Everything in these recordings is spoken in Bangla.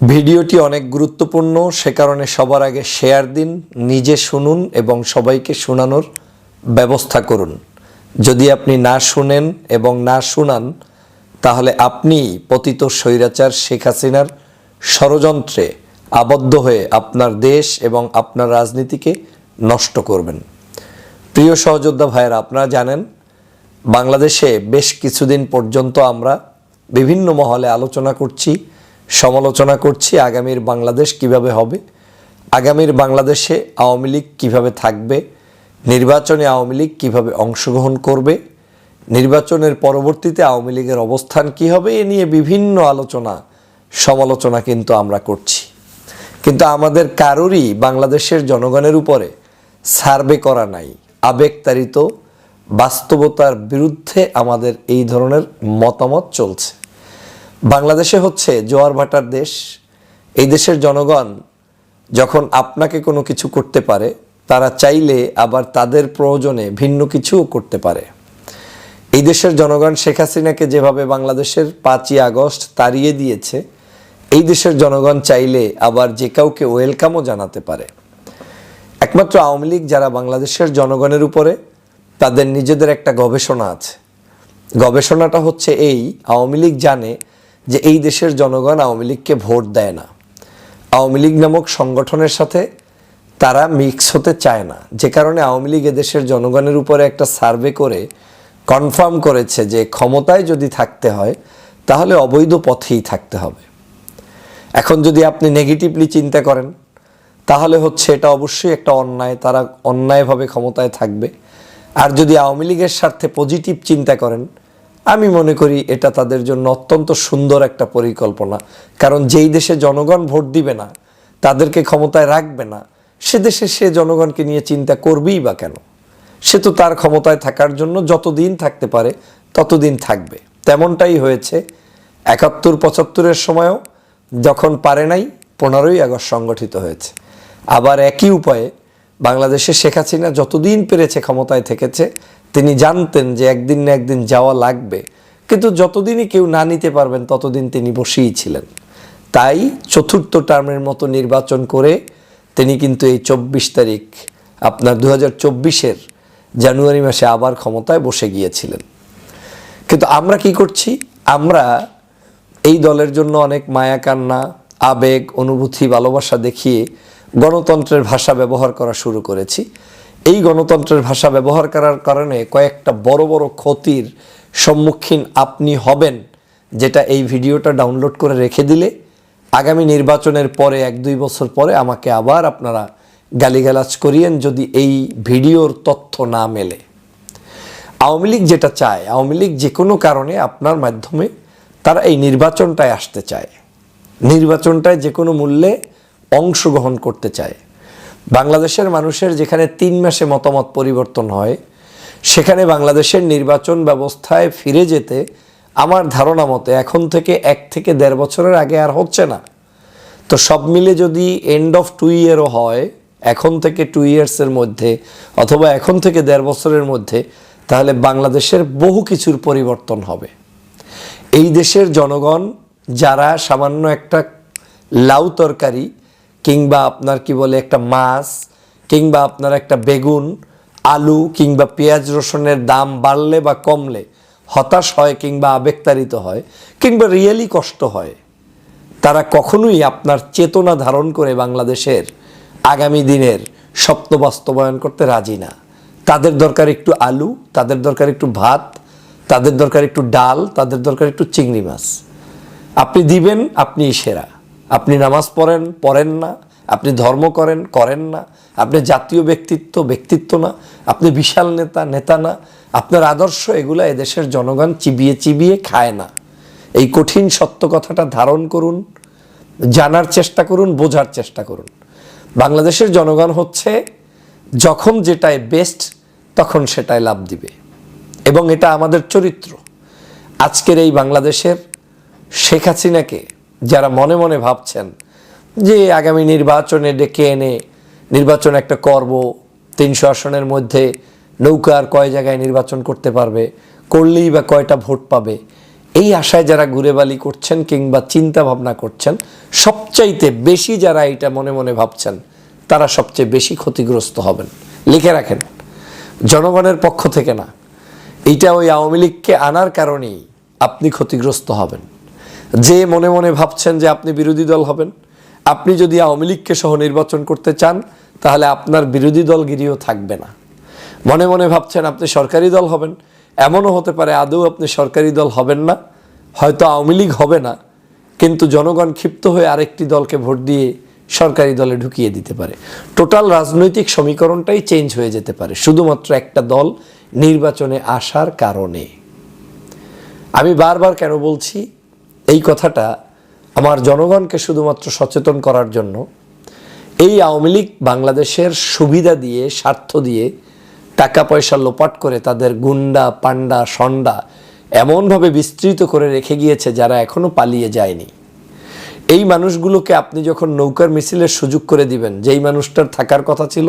ভিডিওটি অনেক গুরুত্বপূর্ণ, সে কারণে সবার আগে শেয়ার দিন, নিজে শুনুন এবং সবাইকে শোনানোর ব্যবস্থা করুন। যদি আপনি না শুনেন এবং না শুনান, তাহলে আপনি পতিত স্বৈরাচার শেখ হাসিনার ষড়যন্ত্রে আবদ্ধ হয়ে আপনার দেশ এবং আপনার রাজনীতিকে নষ্ট করবেন। প্রিয় সহযোদ্ধা ভাইয়েরা, আপনারা জানেন, বাংলাদেশে বেশ কিছুদিন পর্যন্ত আমরা বিভিন্ন মহলে আলোচনা করছি। সমালোচনা করছি আগামীর বাংলাদেশ কীভাবে হবে, আগামীর বাংলাদেশে আওয়ামী লীগ কীভাবে থাকবে, নির্বাচনে আওয়ামী লীগ কীভাবে অংশগ্রহণ করবে, নির্বাচনের পরবর্তীতে আওয়ামী লীগের অবস্থান কী হবে এ নিয়ে বিভিন্ন আলোচনা, সমালোচনা কিন্তু আমরা করছি। কিন্তু আমাদের কারোরই বাংলাদেশের জনগণের উপরে সার্ভে করা নাই, আবেগতাড়িত বাস্তবতার বিরুদ্ধে আমাদের এই ধরনের মতামত চলছে। বাংলাদেশে হচ্ছে জোয়ার ভাটার দেশ। এই দেশের জনগণ যখন আপনাকে কোনো কিছু করতে পারে, তারা চাইলে আবার তাদের প্রয়োজনে ভিন্ন কিছুও করতে পারে। এই দেশের জনগণ শেখ হাসিনাকে যেভাবে বাংলাদেশের পাঁচই আগস্ট তাড়িয়ে দিয়েছে, এই দেশের জনগণ চাইলে আবার যে কাউকে ওয়েলকামও জানাতে পারে। একমাত্র আওয়ামী লীগ যারা বাংলাদেশের জনগণের উপরে, তাদের নিজেদের একটা গবেষণা আছে। গবেষণাটা হচ্ছে এই, আওয়ামী লীগ জানে যে এই দেশের জনগণ আওয়ামী লীগকে ভোট দেয় না। আওয়ামী লীগ নামক সংগঠনের সাথে তারা মিক্স হতে চায় না। যে কারণে আওয়ামী লীগ এদেশের জনগণের উপরে একটা সার্ভে করে কনফার্ম করেছে যে ক্ষমতায় যদি থাকতে হয়, তাহলে অবৈধ পথেই থাকতে হবে। এখন যদি আপনি নেগেটিভলি চিন্তা করেন, তাহলে হচ্ছে এটা অবশ্যই একটা অন্যায়। তারা অন্যায়ভাবে ক্ষমতায় থাকবে। আর যদি আওয়ামী লীগের স্বার্থে পজিটিভ চিন্তা করেন আমি মনে করি এটা তাদের জন্য অত্যন্ত সুন্দর একটা পরিকল্পনা। কারণ যেই দেশে জনগণ ভোট দিবে না, তাদেরকে ক্ষমতায় রাখবে না, সে দেশে সে জনগণকে নিয়ে চিন্তা করবেই বা কেন? সে তো তার ক্ষমতায় থাকার জন্য যতদিন থাকতে পারে, ততদিন থাকবে। তেমনটাই হয়েছে একাত্তর পঁচাত্তরের সময়ও যখন পারে নাই, পনেরোই আগস্ট সংগঠিত হয়েছে। আবার একই উপায়ে বাংলাদেশে শেখ হাসিনা যতদিন পেরেছে ক্ষমতায় থেকেছে তিনি জানতেন যে একদিন না একদিন যাওয়া লাগবে। কিন্তু যতদিনই কেউ না নিতে পারবেন, ততদিন তিনি বসেই ছিলেন। তাই চতুর্থ টার্মের মতো নির্বাচন করে তিনি কিন্তু এই চব্বিশ তারিখ, আপনার দু হাজার জানুয়ারি মাসে আবার ক্ষমতায় বসে গিয়েছিলেন। কিন্তু আমরা কি করছি? আমরা এই দলের জন্য অনেক মায়া কান্না, আবেগ, অনুভূতি, ভালোবাসা দেখিয়ে গণতন্ত্রের ভাষা ব্যবহার করা শুরু করেছি। এই গণতন্ত্রের ভাষা ব্যবহার করার কারণে কয়েকটা বড় বড় ক্ষতির সম্মুখীন আপনি হবেন, যেটা এই ভিডিওটা ডাউনলোড করে রেখে দিলে আগামী নির্বাচনের পরে, এক দুই বছর পরে আমাকে আবার আপনারা গালিগালাজ করিয়েন যদি এই ভিডিওর তথ্য না মেলে। আওয়ামী লীগ যেটা চায়, আওয়ামী লীগ যে কোনো কারণে আপনার মাধ্যমে তারা এই নির্বাচনটায় আসতে চায়। নির্বাচনটায় যে কোনো মূল্যে অংশগ্রহণ করতে চায়। বাংলাদেশের মানুষের যেখানে তিন মাসে মতামত পরিবর্তন হয়, সেখানে বাংলাদেশের নির্বাচন ব্যবস্থায় ফিরে যেতে আমার ধারণা মতে এখন থেকে এক থেকে দেড় বছরের আগে আর হচ্ছে না। তো সব মিলে যদি এন্ড অফ টু ইয়ারও হয়, এখন থেকে টু ইয়ার্সের মধ্যে অথবা এখন থেকে দেড় বছরের মধ্যে, তাহলে বাংলাদেশের বহু কিছুর পরিবর্তন হবে। এই দেশের জনগণ যারা সামান্য একটা লাউ তরকারি কিংবা আপনার কি বলে একটা মাছ, কিংবা আপনার একটা বেগুন, আলু, কিংবা পেঁয়াজ রসুনের দাম বাড়লে বা কমলে হতাশ হয় কিংবা আবেগতাড়িত হয়, কিংবা রিয়েলি কষ্ট হয়। তারা কখনোই আপনার চেতনা ধারণ করে বাংলাদেশের আগামী দিনের স্বপ্ন বাস্তবায়ন করতে রাজি না। তাদের দরকার একটু আলু, তাদের দরকার একটু ভাত, তাদের দরকার একটু ডাল, তাদের দরকার একটু চিংড়ি মাছ। আপনি দিবেন আপনি সেরা। আপনি নামাজ পড়েন পড়েন না। আপনি ধর্ম করেন করেন না। আপনি জাতীয় ব্যক্তিত্ব ব্যক্তিত্ব না। আপনি বিশাল নেতা নেতা না। আপনার আদর্শ এগুলো এদেশের জনগণ চিবিয়ে চিবিয়ে খায় না। এই কঠিন সত্য কথাটা ধারণ করুন, জানার চেষ্টা করুন, বোঝার চেষ্টা করুন। বাংলাদেশের জনগণ হচ্ছে, যখন যেটাই বেস্ট তখন সেটাই লাভ দিবে। এবং এটা আমাদের চরিত্র। আজকের এই বাংলাদেশের শেখ হাসিনাকে যারা মনে মনে ভাবছেন যে আগামী নির্বাচনে ডেকে এনে নির্বাচন একটা করব, তিনশো আসনের মধ্যে নৌকার কয় জায়গায় নির্বাচন করতে পারবে, করলেই বা কয়টা ভোট পাবে, এই আশায় যারা ঘুরে বালি করছেন কিংবা চিন্তা ভাবনা করছেন, সবচাইতে বেশি যারা এটা মনে মনে ভাবছেন, তারা সবচেয়ে বেশি ক্ষতিগ্রস্ত হবেন। লিখে রাখেন, জনগণের পক্ষ থেকে না, এইটা ওই আওয়ামী লীগকে আনার কারণেই আপনি ক্ষতিগ্রস্ত হবেন। যে মনে মনে ভাবছেন যে আপনি বিরোধী দল হবেন, আপনি যদি আওয়ামী লীগকে সহ নির্বাচন করতে চান, তাহলে আপনার বিরোধী দল দলগিরিও থাকবে না। মনে মনে ভাবছেন আপনি সরকারি দল হবেন, এমনও হতে পারে আদৌ আপনি সরকারি দল হবেন না, হয়তো আওয়ামী লীগ হবে না, কিন্তু জনগণ ক্ষিপ্ত হয়ে আরেকটি দলকে ভোট দিয়ে সরকারি দলে ঢুকিয়ে দিতে পারে। টোটাল রাজনৈতিক সমীকরণটাই চেঞ্জ হয়ে যেতে পারে, শুধুমাত্র একটা দল নির্বাচনে আসার কারণে। আমি বারবার কেন বলছি এই কথাটা আমার জনগণকে শুধুমাত্র সচেতন করার জন্য এই আওয়ামী লীগ বাংলাদেশের সুবিধা দিয়ে, স্বার্থ দিয়ে টাকা পয়সা লোপাট করে তাদের গুন্ডা পান্ডা সন্ডা এমনভাবে বিস্তৃত করে রেখে গিয়েছে যারা এখনও পালিয়ে যায়নি। এই মানুষগুলোকে আপনি যখন নৌকার মিছিলের সুযোগ করে দিবেন, যেই মানুষটার থাকার কথা ছিল,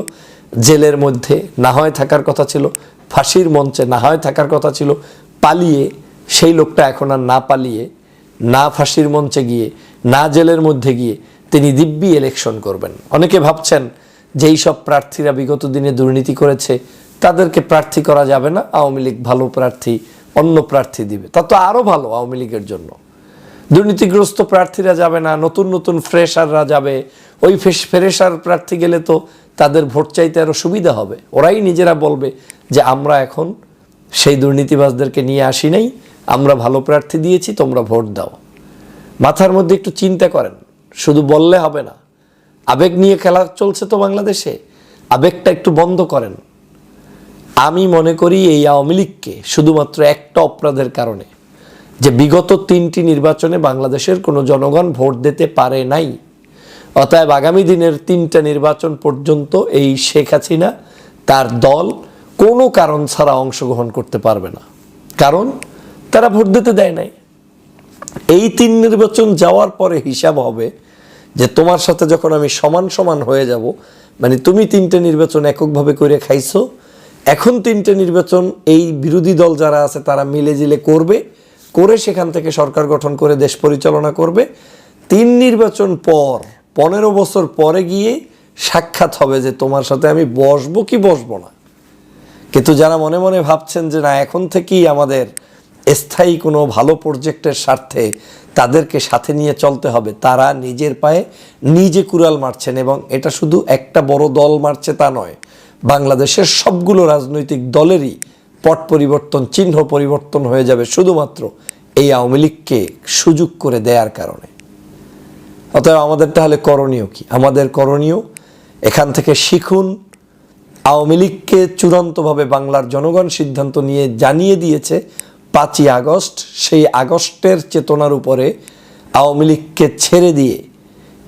জেলের মধ্যে না হয় থাকার কথা ছিল, ফাঁসির মঞ্চে না হয় থাকার কথা ছিল, পালিয়ে সেই লোকটা এখন আর না পালিয়ে না ফাঁসির মঞ্চে গিয়ে, না জেলের মধ্যে গিয়ে তিনি দিব্যি ইলেকশন করবেন। অনেকে ভাবছেন যে এই সব প্রার্থীরা বিগত দিনে দুর্নীতি করেছে, তাদেরকে প্রার্থী করা যাবে না, আওয়ামী লীগ ভালো প্রার্থী, অন্য প্রার্থী দিবে। তা তো আরও ভালো আওয়ামী লীগের জন্য। দুর্নীতিগ্রস্ত প্রার্থীরা যাবে না, নতুন নতুন ফ্রেশাররা যাবে। ওই ফ্রেশ ফ্রেশার প্রার্থী গেলে তো তাদের ভোট চাইতে আরও সুবিধা হবে। ওরাই নিজেরা বলবে যে, আমরা এখন সেই দুর্নীতিবাজদেরকে নিয়ে আসি নাই আমরা ভালো প্রার্থী দিয়েছি, তোমরা ভোট দাও। মাথার মধ্যে একটু চিন্তা করেন, শুধু বললে হবে না। আবেগ নিয়ে খেলা চলছে তো বাংলাদেশে, আবেগটা একটু বন্ধ করেন। আমি মনে করি এই আওয়ামী লীগকে শুধুমাত্র একটা অপরাধের কারণে, যে বিগত তিনটি নির্বাচনে বাংলাদেশের কোনো জনগণ ভোট দিতে পারে নাই। অতএব আগামী দিনের তিনটা নির্বাচন পর্যন্ত এই শেখ হাসিনা তার দল কোনো কারণ ছাড়া অংশগ্রহণ করতে পারবে না। কারণ তারা ভোট দিতে দেয় নাই। এই তিন নির্বাচন যাওয়ার পরে হিসাব হবে যে তোমার সাথে যখন আমি সমান সমান হয়ে যাব মানে তুমি তিনটে নির্বাচন এককভাবে করে খাইছো, এখন তিনটে নির্বাচন এই বিরোধী দল যারা আছে তারা মিলে জিলে করবে, করে সেখান থেকে সরকার গঠন করে দেশ পরিচালনা করবে। তিন নির্বাচন পর, পনেরো বছর পরে গিয়ে সাক্ষাৎ হবে যে তোমার সাথে আমি বসবো কি বসবো না। কিন্তু যারা মনে মনে ভাবছেন যে না, এখন থেকেই আমাদের স্থায়ী কোনো ভালো প্রজেক্টের স্বার্থে তাদেরকে সাথে নিয়ে চলতে হবে। তারা নিজের পায়ে নিজে কুড়াল মারছেন এবং এটা শুধু একটা বড় দল মারছে তা নয়। বাংলাদেশের সবগুলো রাজনৈতিক দলেরই পট পরিবর্তন, চিহ্ন পরিবর্তন হয়ে যাবে শুধুমাত্র এই আওয়ামী লীগকে সুযোগ করে দেওয়ার কারণে। অতএব আমাদের তাহলে করণীয় কি? আমাদের করণীয় এখান থেকে শিখুন, আওয়ামী লীগকে চূড়ান্তভাবে বাংলার জনগণ সিদ্ধান্ত নিয়ে জানিয়ে দিয়েছে পাঁচই আগস্ট, সেই আগস্টের চেতনার উপরে আওয়ামী লীগকে ছেড়ে দিয়ে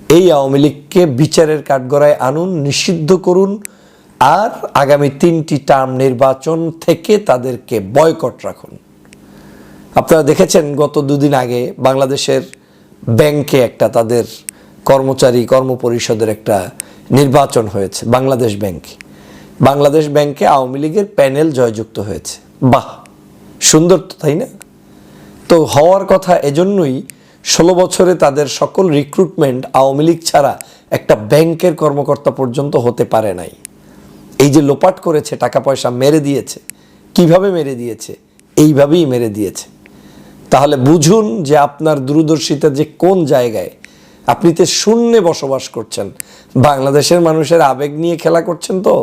এই আওয়ামী লীগকে বিচারের কাঠগড়ায় আনুন, নিষিদ্ধ করুন, আর আগামী তিনটি টার্ম নির্বাচন থেকে তাদেরকে বয়কট রাখুন। আপনারা দেখেছেন, গত দুদিন আগে বাংলাদেশের ব্যাংকে একটা তাদের কর্মচারী কর্মপরিষদের একটা নির্বাচন হয়েছে, বাংলাদেশ ব্যাংকে। বাংলাদেশ ব্যাংকে আওয়ামী লীগের প্যানেল জয়যুক্ত হয়েছে। বাহ! সুন্দর তো, তাই না? তো হওয়ার কথা এজন্যই ষোলো বছরে তাদের সকল রিক্রুটমেন্ট আওয়ামী লীগ ছাড়া একটা ব্যাংকের কর্মকর্তা পর্যন্ত হতে পারে নাই। এই যে লোপাট করেছে, টাকা পয়সা মেরে দিয়েছে, কীভাবে মেরে দিয়েছে? এইভাবেই মেরে দিয়েছে। তাহলে বুঝুন যে আপনার দূরদর্শিতা যে কোন জায়গায় আপনি তো শূন্যে বসবাস করছেন, বাংলাদেশের মানুষের আবেগ নিয়ে খেলা করছেন তো?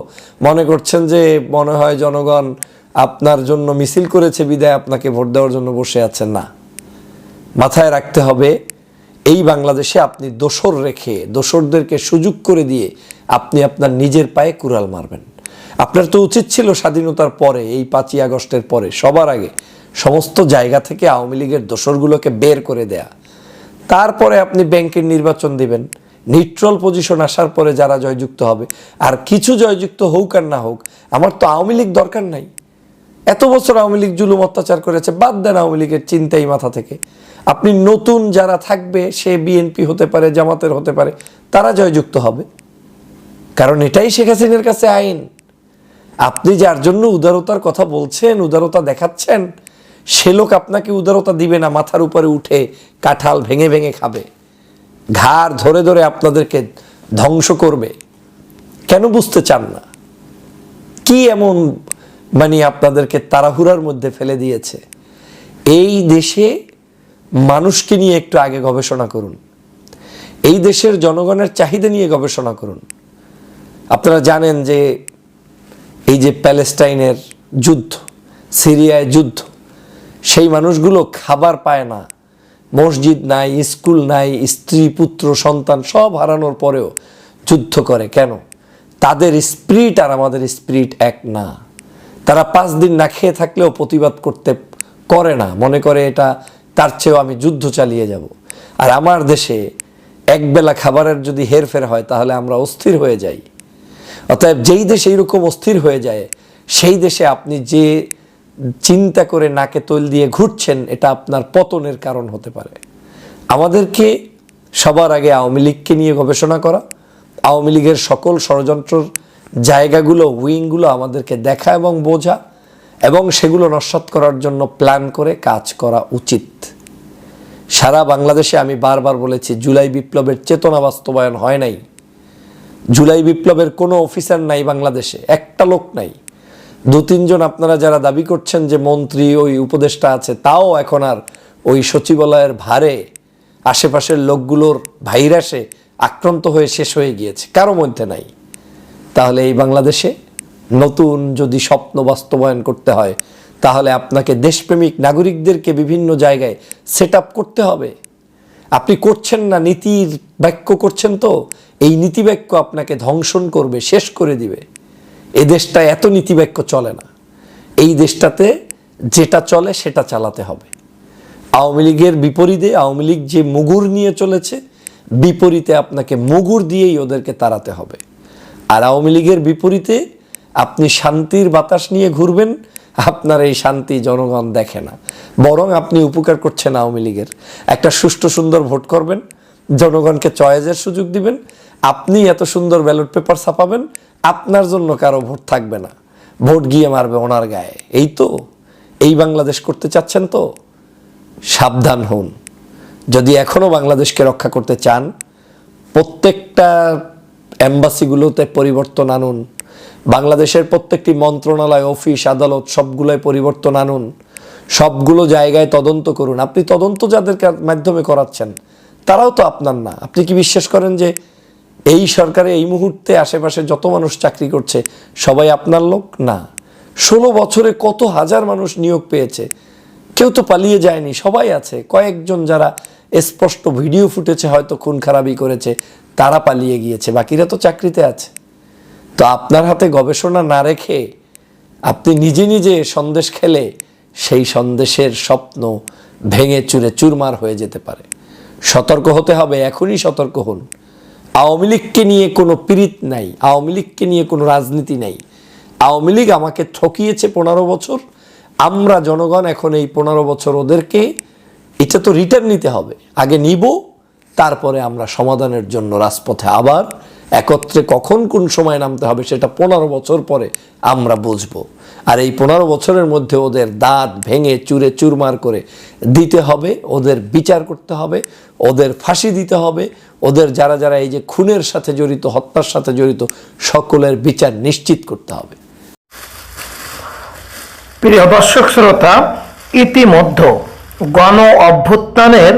মনে করছেন যে মনে হয় জনগণ আপনার জন্য মিছিল করেছে, বিদায় আপনাকে ভোট দেওয়ার জন্য বসে আছেন? না। মাথায় রাখতে হবে, এই বাংলাদেশে আপনি দোসর রেখে, দোসরদেরকে সুযোগ করে দিয়ে আপনি আপনার নিজের পায়ে কুড়াল মারবেন। আপনার তো উচিত ছিল স্বাধীনতার পরে, এই পাঁচই আগস্টের পরে, সবার আগে সমস্ত জায়গা থেকে আওয়ামী লীগের দোসরগুলোকে বের করে দেয়া। তারপরে আপনি ব্যাংকের নির্বাচন দিবেন। নিউট্রাল পজিশন আসার পরে যারা জয়যুক্ত হবে। আর কিছু জয়যুক্ত হোক আর না হোক, আমার তো আওয়ামী লীগ দরকার নাই। এত বছর আওয়ামী লীগ জুলুম অত্যাচার করেছে, বাদ দেন আওয়ামী লীগের চিন্তাই মাথা থেকে। আপনি নতুন যারা থাকবে, সে বিএনপি হতে পারে, জামাতের হতে পারে, তারা জয়যুক্ত হবে। কারণ এটাই শেখ হাসিনার কাছে আইন। আপনি যার জন্য উদারতার কথা বলছেন, উদারতা দেখাচ্ছেন সে লোক আপনাকে উদারতা দিবে না, মাথার উপরে উঠে কাঁঠাল ভেঙে ভেঙে খাবে। ঘাড় ধরে ধরে আপনাদেরকে ধ্বংস করবে। কেন বুঝতে চান না? কি এমন মানে আপনাদেরকে তাড়াহুড়ার মধ্যে ফেলে দিয়েছে? এই দেশে মানুষকে নিয়ে একটু আগে গবেষণা করুন। এই দেশের জনগণের চাহিদা নিয়ে গবেষণা করুন। আপনারা জানেন যে এই যে প্যালেস্টাইনের যুদ্ধ, সিরিয়ায় যুদ্ধ সেই মানুষগুলো খাবার পায় না। মসজিদ নাই, স্কুল নাই, স্ত্রী, পুত্র, সন্তান সব হারানোর পরেও যুদ্ধ করে। কেন? তাদের স্পিরিট আর আমাদের স্পিরিট এক না। তারা পাঁচ দিন না খেয়ে থাকলেও প্রতিবাদ করতে করে না। মনে করে এটা তার চেয়েও আমি যুদ্ধ চালিয়ে যাব। আর আমার দেশে একবেলা খাবারের যদি হেরফের হয়, তাহলে আমরা অস্থির হয়ে যাই। অতএব যেই দেশে এইরকম অস্থির হয়ে যায়, সেই দেশে আপনি যে চিন্তা করে নাকে তৈল দিয়ে ঘুরছেন, এটা আপনার পতনের কারণ হতে পারে। আমাদেরকে সবার আগে আওয়ামী লীগকে নিয়ে গবেষণা করা, আওয়ামী লীগের সকল ষড়যন্ত্রর জায়গাগুলো, উইংগুলো আমাদেরকে দেখা এবং বোঝা, এবং সেগুলো নস্বাত করার জন্য প্ল্যান করে কাজ করা উচিত। সারা বাংলাদেশে আমি বারবার বলেছি, জুলাই বিপ্লবের চেতনা বাস্তবায়ন হয় নাই। জুলাই বিপ্লবের কোনো অফিসার নাই বাংলাদেশে, একটা লোক নাই। দু তিনজন আপনারা যারা দাবি করছেন যে মন্ত্রী, ওই উপদেষ্টা আছে, তাও এখন আর ওই সচিবালয়ের ভারে আশেপাশের লোকগুলোর ভাইরাসে আক্রান্ত হয়ে শেষ হয়ে গিয়েছে। কারও মধ্যে নাই। তাহলে এই বাংলাদেশে নতুন যদি স্বপ্ন বাস্তবায়ন করতে হয়, তাহলে আপনাকে দেশপ্রেমিক নাগরিকদেরকে বিভিন্ন জায়গায় সেট করতে হবে। আপনি করছেন না, নীতির বাক্য করছেন তো, এই নীতি বাক্য আপনাকে ধ্বংসন করবে, শেষ করে দিবে। এ দেশটা এত নীতি বাক্য চলে না। এই দেশটাতে যেটা চলে সেটা চালাতে হবে। আওয়ামী লীগের বিপরীতে, আওয়ামী লীগ যে মুগুর নিয়ে চলেছে, বিপরীতে আপনাকে মুগুর দিয়েই ওদেরকে তাড়াতে হবে। আর আওয়ামী লীগের বিপরীতে আপনি শান্তির বাতাস নিয়ে ঘুরবেন, আপনার এই শান্তি জনগণ দেখে না। বরং আপনি উপকার করছেন আওয়ামী লীগের। একটা সুষ্ঠু সুন্দর ভোট করবেন, জনগণকে চয়েসের সুযোগ দিবেন আপনি এত সুন্দর ব্যালট পেপার ছাপাবেন, আপনার জন্য কারও ভোট থাকবে না। ভোট গিয়ে মারবে ওনার গায়ে। এই তো, এই বাংলাদেশ করতে চাচ্ছেন তো? সাবধান হন। যদি এখনও বাংলাদেশকে রক্ষা করতে চান, প্রত্যেকটা অ্যাম্বাসিগুলোতে পরিবর্তন আনুন। বাংলাদেশের প্রত্যেকটি মন্ত্রণালয়, অফিস, আদালত, সবগুলোয় পরিবর্তন আনুন। সবগুলো জায়গায় তদন্ত করুন। আপনি তদন্ত যাদের মাধ্যমে করাচ্ছেন, তারাও তো আপনার না। আপনি কি বিশ্বাস করেন যে এই সরকারে এই মুহূর্তে আশেপাশে যত মানুষ চাকরি করছে, সবাই আপনার লোক? না। ষোলো বছরে কত হাজার মানুষ নিয়োগ পেয়েছে? কেউ তো পালিয়ে যায়নি, সবাই আছে। কয়েকজন যারা স্পষ্ট ভিডিও ফুটেছে, হয়তো খুন খারাপই করেছে, তারা পালিয়ে গিয়েছে, বাকিরা তো চাকরিতে আছে। তো আপনার হাতে গবেষণা না রেখে আপনি নিজে নিজে সন্দেশ খেলে, সেই সন্দেশের স্বপ্ন ভেঙে চুরে চুরমার হয়ে যেতে পারে। সতর্ক হতে হবে, এখনই সতর্ক হন। আওয়ামী লীগকে নিয়ে কোনো পীড়িত নাই, আওয়ামী লীগকে নিয়ে কোনো রাজনীতি নাই। আওয়ামী লীগ আমাকে ঠকিয়েছে পনেরো বছর, আমরা জনগণ এখন এই পনেরো বছর ওদেরকে, এটা তো রিটার্ন নিতে হবে। আগে নিব, তারপরে আমরা সমাধানের জন্য রাজপথে আবার একত্রে কখন কোন সময় নামতে হবে সেটা পনেরো বছর পরে আমরা বুঝব। আর এই পনেরো বছরের মধ্যে ওদের দাঁত ভেঙে চুরে চুরমার করে দিতে হবে, ওদের বিচার করতে হবে, ওদের ফাঁসি দিতে হবে, ওদের যারা যারা এই যে খুনের সাথে জড়িত, হত্যার সাথে জড়িত, সকলের বিচার নিশ্চিত করতে হবে। প্রিয় দর্শক শ্রোতা, ইতিমধ্যে গণ অভ্যুত্থানের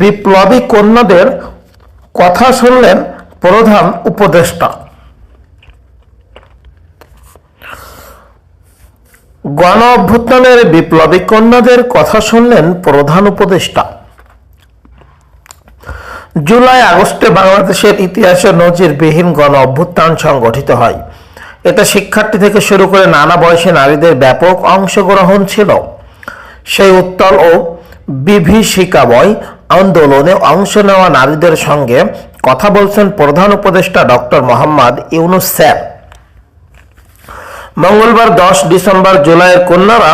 বিপ্লবী কন্যাদের কথা শুনলেন প্রধান উপদেষ্টা। গণ অভ্যুত্থানের বিপ্লবী কন্যাদের কথা শুনলেন প্রধান উপদেষ্টা। জুলাই, আগস্টে বাংলাদেশের ইতিহাসে নজিরবিহীন গণ অভ্যুত্থান সংগঠিত হয়। এতে শিক্ষার্থী থেকে শুরু করে নানা বয়সী নারীদের ব্যাপক অংশগ্রহণ ছিল। সেই উত্তল ও বিভীষিকাময় আন্দোলনে অংশ নেওয়া নারীদের সঙ্গে কথা বলছেন প্রধান উপদেষ্টা ডক্টর মোহাম্মদ ইউনুস স্যার। মঙ্গলবার দশ ডিসেম্বর জুলাইয়ের কন্যারা,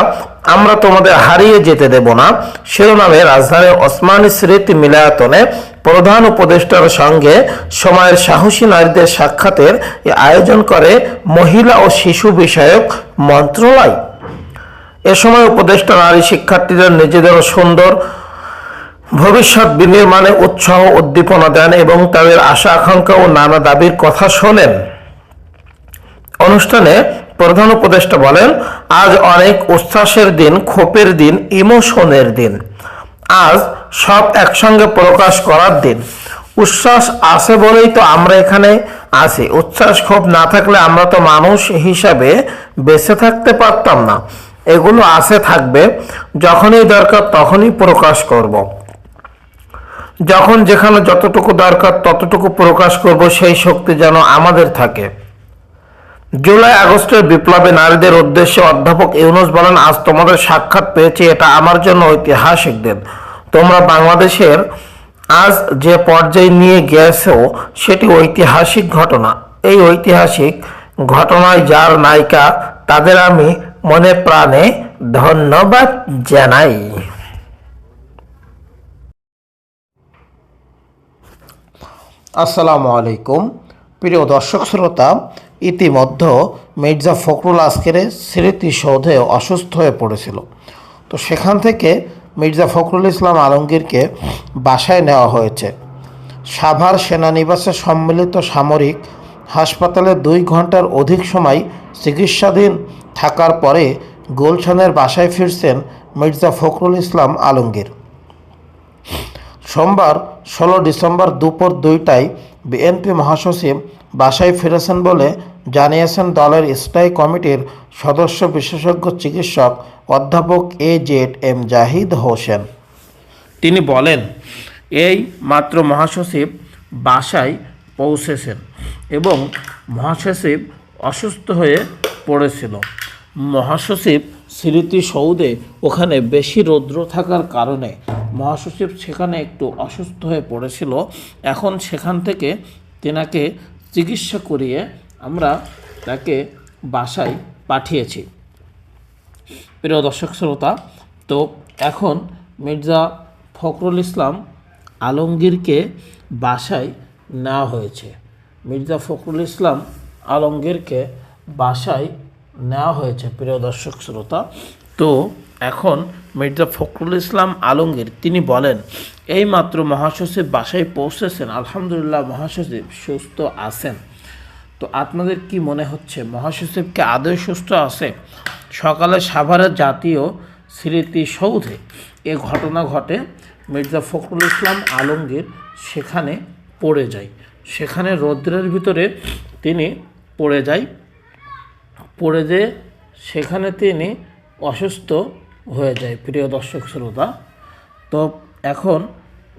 আমরা তোমাদের হারিয়ে যেতে দেব না। শিরোনামে রাজধানীর ওসমানী স্মৃতি মিলায়তনে প্রধান উপদেষ্টার সঙ্গে সময়ের সাহসী নারীদের সাক্ষাতের আয়োজন করে মহিলা ও শিশু বিষয়ক মন্ত্রণালয়। এ সময় উপদেষ্টা নারী শিক্ষার্থীদের নিজেদেরও সুন্দর ভবিষ্যৎ বিনির্মাণে উৎসাহ, উদ্দীপনা দেন এবং তাদের আশা, আকাঙ্ক্ষা ও নানা দাবির কথা শোনেন। অনুষ্ঠানে প্রধান উপদেষ্টা বলেন, আজ অনেক উচ্ছ্বাসের দিন, ক্ষোভের দিন, ইমোশনের দিন। আজ সব একসঙ্গে প্রকাশ করার দিন। উচ্ছ্বাস আছে বলেই তো আমরা এখানে আছি। উচ্ছ্বাস, ক্ষোভ না থাকলে আমরা তো মানুষ হিসাবে বেঁচে থাকতে পারতাম না। এগুলো আছে থাকবে। যখনই দরকার তখনই প্রকাশ করব। যখন যেখানে যতটুকু দরকার ততটুকু প্রকাশ করব, সেই শক্তি যেন আমাদের থাকে। জুলাই আগস্টের বিপ্লবে নারীদের উদ্দেশ্যে অধ্যাপক ইউনুস বলেন, আজ তোমাদের সাক্ষাৎ পেয়েছি, এটা আমার জন্য ঐতিহাসিক দিন। তোমরা বাংলাদেশের আজ যে পর্যায়ে নিয়ে গেছো, সেটি ঐতিহাসিক ঘটনা। এই ঐতিহাসিক ঘটনায় যার নায়িকা, তাদের আমি মনে প্রাণে ধন্যবাদ জানাই। আসসালামু আলাইকুম। প্রিয় দর্শক শ্রোতা, ইতিমধ্যে মির্জা ফখরুল আজকের স্মৃতিসৌধে অসুস্থ হয়ে পড়েছিল। তো সেখান থেকে মির্জা ফখরুল ইসলাম আলমগীরকে বাসায় নেওয়া হয়েছে। সাভার সেনানিবাসে সম্মিলিত সামরিক হাসপাতালে দুই ঘণ্টার অধিক সময় চিকিৎসাধীন থাকার পরে গুলশানের বাসায় ফিরছেন মির্জা ফখরুল ইসলাম আলমগীর। সোমবার, ষোলো ডিসেম্বর দুপুর দুইটায় বিএনপি মহাসচিব বাসায় ফিরেছেন বলে জানিয়েছেন দলের স্থায়ী কমিটির সদস্য বিশেষজ্ঞ চিকিৎসক অধ্যাপক A Z M Zahid Hossain. তিনি বলেন, এই মাত্র মহাসচিব বাসায় পৌঁছেছেন এবং মহাসচিব অসুস্থ হয়ে পড়েছিল। মহাসচিব স্মৃতিসৌধে ওখানে বেশি রৌদ্র থাকার কারণে মহাসচিব সেখানে একটু অসুস্থ হয়ে পড়েছিল। এখন সেখান থেকে তেনাকে চিকিৎসা করিয়ে আমরা তাকে বাসায় পাঠিয়েছি। প্রিয় দর্শক শ্রোতা, তো এখন মির্জা ফখরুল ইসলাম আলমগীরকে বাসায় নেওয়া হয়েছে। মির্জা ফখরুল ইসলাম আলমগীরকে বাসায় নেওয়া হয়েছে প্রিয় দর্শক শ্রোতা। তো এখন মির্জা ফখরুল ইসলাম আলমগীর, তিনি বলেন এই মাত্র মহাসচিব বাসায় পৌঁছেছেন, আলহামদুলিল্লাহ মহাসচিব সুস্থ আছেন। তো আপনাদের কি মনে হচ্ছে, মহাসচিবকে আদৌ সুস্থ আছে? সকালে সাভারের জাতীয় স্মৃতিসৌধে এ ঘটনা ঘটে, মির্জা ফখরুল ইসলাম আলমগীর সেখানে পড়ে যায়। সেখানে রৌদ্রের ভিতরে তিনি পড়ে যায়। পড়ে যেয়ে সেখানে তিনি অসুস্থ হয়ে যায়, প্রিয় দর্শক শ্রোতা। তো এখন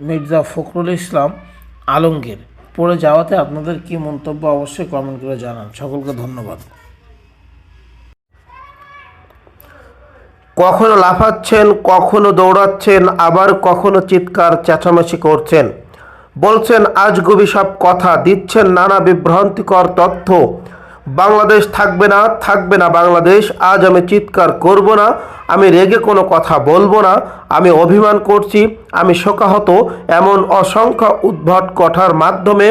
মির্জা ফখরুল ইসলাম আলমগীর, পড়ে যাওয়াতে আপনাদের কি মন্তব্য অবশ্যই কমেন্ট করে জানান। সকলকে ধন্যবাদ। কখনো লাফাচ্ছেন, কখনো দৌড়াচ্ছেন, আবার কখনো চিৎকার চেঁচামেচি করছেন। বলছেন আজগুবি সব কথা, দিচ্ছেন নানা বিভ্রান্তিকর তথ্য। বাংলাদেশ থাকবে না থাকবে না বাংলাদেশ, আজ আমি চিৎকার করব না, আমি রেগে কোনো কথা বলব না, আমি অভিমান করছি, আমি শোকাহত এমন অসংখ্য উদ্ভট কথার মাধ্যমে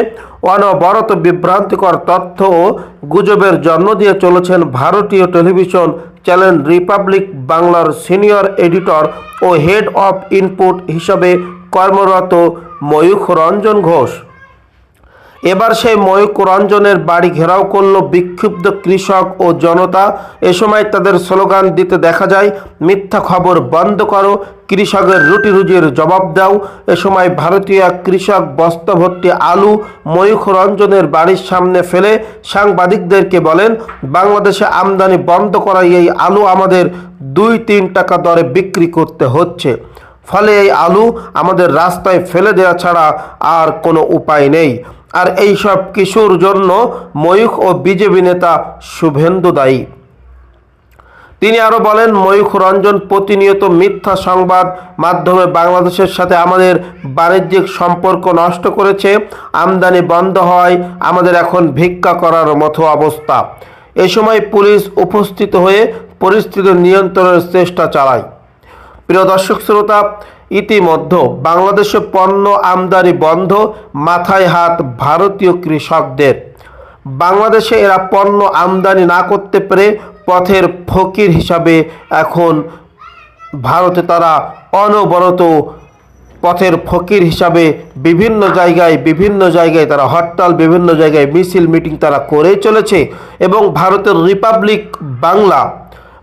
অনবরত বিভ্রান্তিকর তথ্য ও গুজবের জন্ম দিয়ে চলেছেন ভারতীয় টেলিভিশন চ্যানেল রিপাবলিক বাংলার সিনিয়র এডিটর ও হেড অফ ইনপুট হিসাবে কর্মরত ময়ূখ রঞ্জন ঘোষ। এবার সেই ময়ূক রঞ্জনের বাড়ি ঘেরাও করল বিক্ষুব্ধ কৃষক ও জনতা। এ সময় তাদের স্লোগান দিতে দেখা যায়, মিথ্যা খবর বন্ধ করো, কৃষকের রুটি রুজির জবাব দাও। এ সময় ভারতীয় কৃষক বস্তা ভর্তি আলু ময়ূখ রঞ্জনের বাড়ির সামনে ফেলে সাংবাদিকদেরকে বলেন, বাংলাদেশে আমদানি বন্ধ করা এই আলু আমাদের দুই তিন টাকা দরে বিক্রি করতে হচ্ছে। ফলে এই আলু আমাদের রাস্তায় ফেলে দেওয়া ছাড়া আর কোনো উপায় নেই। আর এই সব কিছুর জন্য ময়ূখ ও বিজেপি নেতা শুভেন্দু দায়ী। তিনি আরও বলেন, ময়ূখ রঞ্জন প্রতিনিয়ত মিথ্যা সংবাদ মাধ্যমে বাংলাদেশের সাথে আমাদের বাণিজ্যিক সম্পর্ক নষ্ট করেছে, আমদানি বন্ধ হয়, আমাদের এখন ভিক্ষা করার মতো অবস্থা। এ সময় পুলিশ উপস্থিত হয়ে পরিস্থিতি নিয়ন্ত্রণের চেষ্টা চালায়। প্রিয় দর্শক শ্রোতা ইতিমধ্যে বাংলাদেশে পণ্য আমদানি বন্ধ, মাথায় হাত ভারতীয় কৃষকদের। বাংলাদেশে এরা পণ্য আমদানি না করতে পেরে পথের ফকির হিসাবে এখন ভারতে তারা অনবরত পথের ফকির হিসাবে বিভিন্ন জায়গায় বিভিন্ন জায়গায় তারা হরতাল, বিভিন্ন জায়গায় মিছিল, মিটিং তারা করেই চলেছে এবং ভারতের রিপাবলিক বাংলা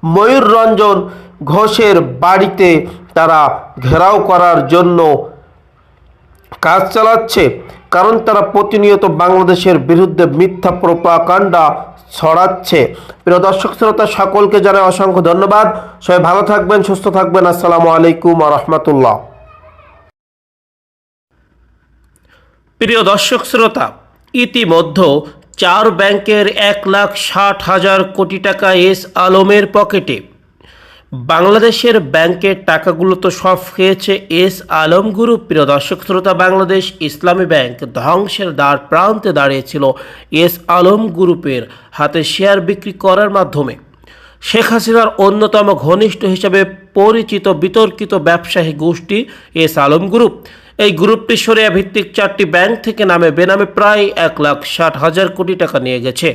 ময়ূর রঞ্জন ঘোষের বাড়িতে তারা ঘেরাও করার জন্য কাজ চালাচ্ছে, কারণ তারা প্রতিনিয়ত বাংলাদেশের বিরুদ্ধে মিথ্যা প্রোপাকাণ্ডা ছড়াচ্ছে। প্রিয় দর্শক, শ্রোতা, সকলকে জানাই অসংখ্য ধন্যবাদ। সবাই ভালো থাকবেন, সুস্থ থাকবেন। আসসালামু আলাইকুম রহমতুল্লাহ প্রিয় দর্শক, শ্রোতা, ইতিমধ্যে চার ব্যাংকের এক লাখ ষাট হাজার কোটি টাকা এস আলমের পকেটে বাংলাদেশের ব্যাংকের টাকাগুলো তো সব খেয়েছে এস আলম গ্রুপ প্রিয় দর্শক, শ্রোতা, বাংলাদেশ ইসলামী ব্যাংক ধ্বংসের দ্বার প্রান্তে দাঁড়িয়েছিল এস আলম গ্রুপের হাতে শেয়ার বিক্রি করার মাধ্যমে। শেখ হাসিনার অন্যতম ঘনিষ্ঠ হিসেবে পরিচিত বিতর্কিত ব্যবসায়ী গোষ্ঠী এস আলম গ্রুপ এই গ্রুপটি সরিয়া ভিত্তিক চারটি ব্যাংক থেকে নামে বেনামে প্রায় এক লাখ ষাট হাজার কোটি টাকা নিয়ে গেছে।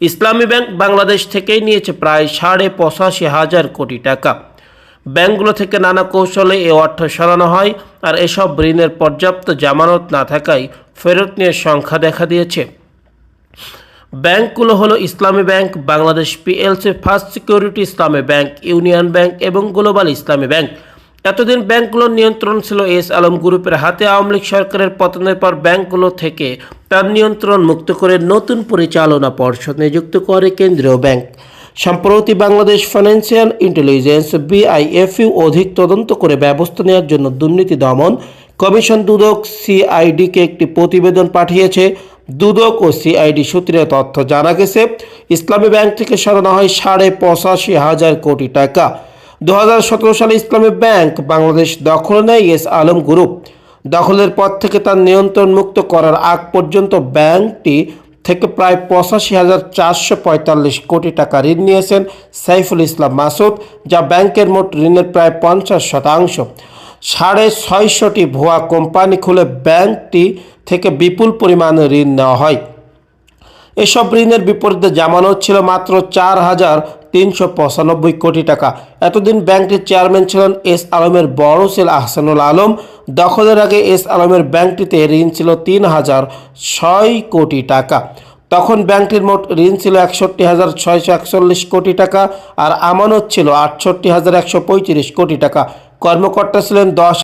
ইসলামী ব্যাংক বাংলাদেশ থেকেই নিয়েছে প্রায় সাড়ে পঁচাশি হাজার কোটি টাকা। ব্যাংকগুলো থেকে নানা কৌশলে এ অর্থ সরানো হয় আর এসব ঋণের পর্যাপ্ত জামানত না থাকায় ফেরত নিয়ে সংখ্যা দেখা দিয়েছে। ব্যাংকগুলো হলো Islami bank, Bangladesh PLC, first security Islami bank, union bank এবং গ্লোবাল ইসলামী ব্যাংক। এতদিন ব্যাংকগুলোর নিয়ন্ত্রণ ছিল এস আলম গ্রুপের হাতে আওয়ামী লীগ সরকারের পতনের পর ব্যাংকগুলো থেকে তার নিয়ন্ত্রণ মুক্ত করে নতুন পরিচালনা পর্ষদ নিযুক্ত করে কেন্দ্রীয় ব্যাংক। সম্প্রতি বাংলাদেশ ফাইন্যান্সিয়াল ইন্টেলিজেন্স বিআইএফইউ অধিক তদন্ত করে ব্যবস্থা নেওয়ার জন্য দুর্নীতি দমন কমিশন দুদক সিআইডিকে একটি প্রতিবেদন পাঠিয়েছে। দুদক ও সিআইডি সূত্রে তথ্য জানা গেছে, ইসলামী ব্যাংক থেকে সরানো হয় সাড়ে পঁচাশি হাজার কোটি টাকা। দু হাজার সতেরো সালে ইসলামী ব্যাংক বাংলাদেশ দখল নেয় এস আলম গ্রুপ। দখলের পর থেকে তার নিয়ন্ত্রণ মুক্ত করার আগ পর্যন্ত ব্যাংকটি থেকে প্রায় পঁচাশি হাজার চারশো পঁয়তাল্লিশ কোটি টাকা ঋণ নিয়েছেন সাইফুল ইসলাম মাসুদ, যা ব্যাংকের মোট ঋণের প্রায় পঞ্চাশ শতাংশ। সাড়ে ছয়শটি ভুয়া কোম্পানি খুলে ব্যাংকটি থেকে বিপুল পরিমাণে ঋণ নেওয়া হয়। এসব ঋণের বিপরীতে জামানত ছিল মাত্র চার হাজার তিনশো পঁচানব্বই কোটি টাকা। এতদিন ব্যাংকটির চেয়ারম্যান ছিলেন এস আলমের বড় ছেলে আহসানুল আলম। দখলের আগে এস আলমের ব্যাংকটিতে ঋণ ছিল তিন হাজার ছয় কোটি টাকা। তখন ব্যাংকটির মোট ঋণ ছিল একষট্টি হাজার ছয়শো একচল্লিশ কোটি টাকা আর আমানত ছিল আটষট্টি হাজার একশো পঁয়ত্রিশ কোটি টাকা। কর্মকর্তা ছিলেন দশ